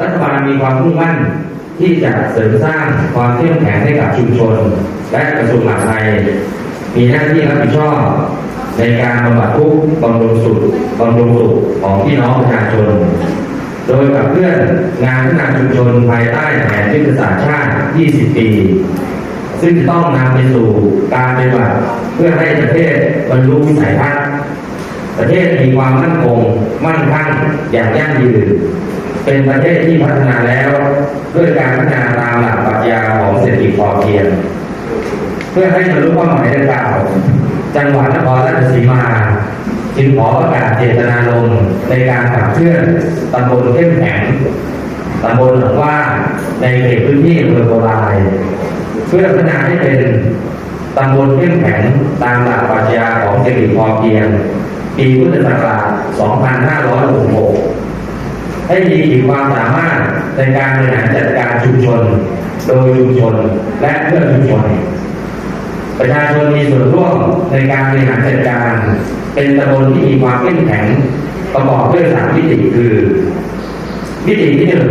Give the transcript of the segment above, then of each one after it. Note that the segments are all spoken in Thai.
รัฐบาลมีความมุ่งมั่นที่จะเสริมสร้างความเข้มแข็งให้กับชุมชน และกระทรวงมหาดไทย มีหน้าที่รับผิดชอบในการบำบัดทุกข์บำรุงสุขบำรุงสุขของพี่น้องประชาชน โดยกับเพื่อนงานพัฒนาชุมชนภายใต้แผนยุทธศาสตร์ชาติ 20 ปี ซึ่งต้องนำไปสู่การปฏิบัติเพื่อให้ประเทศบรรลุวิสัยทัศน์ประเทศมีความมั่นคง มั่นคั่งอย่างยั่งยืน เป็นประเทศที่พัฒนาแล้วด้วยการพัฒนาตามหลักปรัชญาของเศรษฐกิจพอเพียง เพื่อให้บรรลุเป้าหมายดังกล่าวจังหวัดนครราชสีมาจึงขอประกาศเจตนารมณ์ในการขับเคลื่อนตำบลเข้มแข็งตำบลหนองว่าในเขตพื้นที่อำเภอโบราณเพื่อพัฒนาให้เป็นตำบลเข้มแข็งตามหลักปรัชญาของเศรษฐกิจพอเพียง ปีพุทธศักราช 2566 ให้มีขีดความสามารถในการบริหารจัดการชุมชน โดยชุมชนและเพื่อชุมชน ประชาชนมีส่วนร่วมในการบริหารจัดการ เป็นตำบลที่มีความเข้มแข็งประกอบด้วยสามมิติคือมิติที่หนึ่ง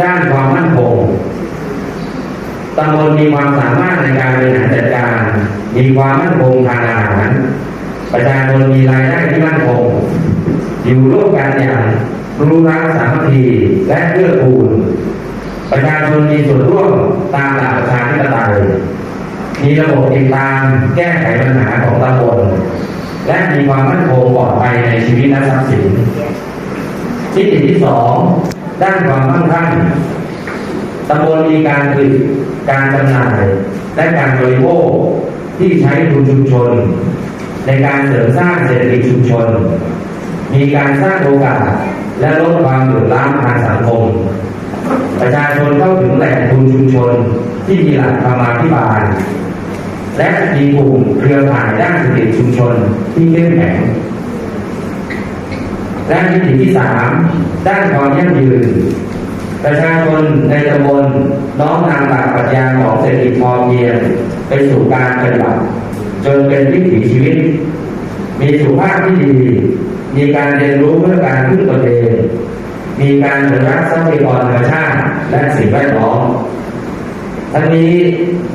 ด้านความมั่นคงตำบลมีความสามารถในการบริหารจัดการ มีความมั่นคงทางอาหาร ประชาชนมีรายได้ที่มั่นคง อยู่ร่วมกันอย่าง รู้รักสามัคคีและเกื้อกูล ประชาชนมีส่วนร่วมตามหลักประชาธิปไตยมีระบบติดตามแก้ไขปัญหาของตำบลและมีความมั่นคงปลอดภัยในชีวิตและทรัพย์สินมิติที่สองด้านความมั่งคั่งตำบลมีการผลิตการจำหน่าย และการบริโภคที่ใช้ทุนชุมชน ในการเสริมสร้างเศรษฐกิจชุมชน มีการสร้างโอกาส และลดความเหลื่อมล้ำทางสังคม ประชาชนเข้าถึงแหล่งทุนชุมชนที่มีหลักธรรมาภิบาล และมีกลุ่มเครือข่ายด้านเศรษฐกิจชุมชนที่เข้มแข็งและมิติที่สามด้านความยั่งยืน ประชาชนในตำบลน้อมนำหลักปรัชญาของเศรษฐกิจพอเพียงไปสู่การปฏิบัติจนเป็นวิถีชีวิต มีสุขภาพที่ดี มีการเรียนรู้เพื่อการพึ่งตนเองมีการอนุรักษ์ทรัพยากรธรรมชาติและสิ่งแวดล้อมทั้งนี้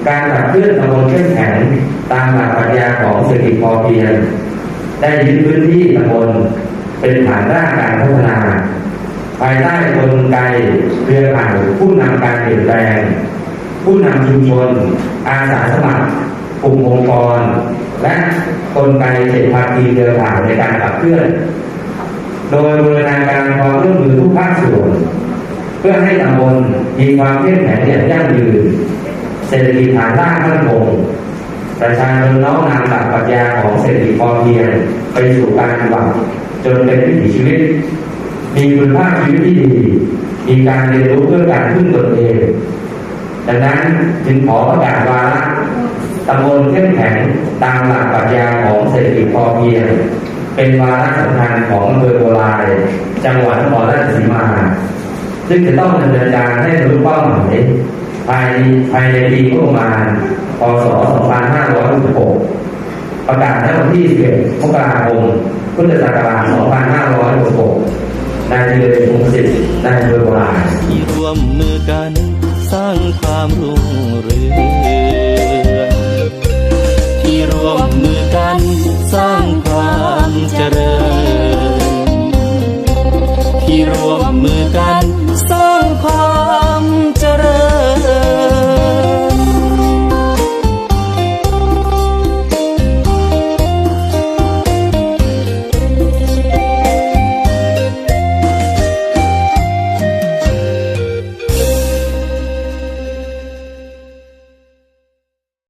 การขับเคลื่อนตำบลเข้มแข็งตามหลักปรัชญาของเศรษฐกิจพอเพียง ได้ยึดพื้นที่ตำบลเป็นฐานรากการพัฒนา ภายใต้กลไกเครือข่ายผู้นำการเปลี่ยนแปลง ผู้นำชุมชน อาสาสมัครกลุ่มองค์กร และกลไกเศรษฐาคีเครือข่ายในการขับเคลื่อน โดยบูรณาการความร่วมมือทุกภาคส่วน เพื่อให้ตำบลมีความเข้มแข็งอย่างยั่งยืน เศรษฐกิจฐานรากมั่นคงประชาชนน้อมนำหลักปรัชญาของเศรษฐกิจพอเพียงไปสู่การปฏิบัติจนเป็นวิถีชีวิต มีคุณภาพชีวิตที่ดี มีการเรียนรู้เพื่อการพึ่งตนเองดังนั้นจึงขอประกาศวาระ ตำบลเข้มแข็งตามหลักปรัชญาของเศรษฐกิจพอเพียง เป็นวาระสำคัญของอำเภอโบราณจังหวัดนครราชสีมา ซึ่งจะต้องดำเนินการให้รรลุเป้าหมายภายภายในปีงบประมาณพศ 2566 ประกาศในวันที่ 11 มกราคม พุทธศักราช 2566 นายเจริญพงศิษฐ์นายอำเภอโบราณที่ร่วมมือกันสร้างความรุ่งเรือง ริญ ที่รวมมือกันสร้างพา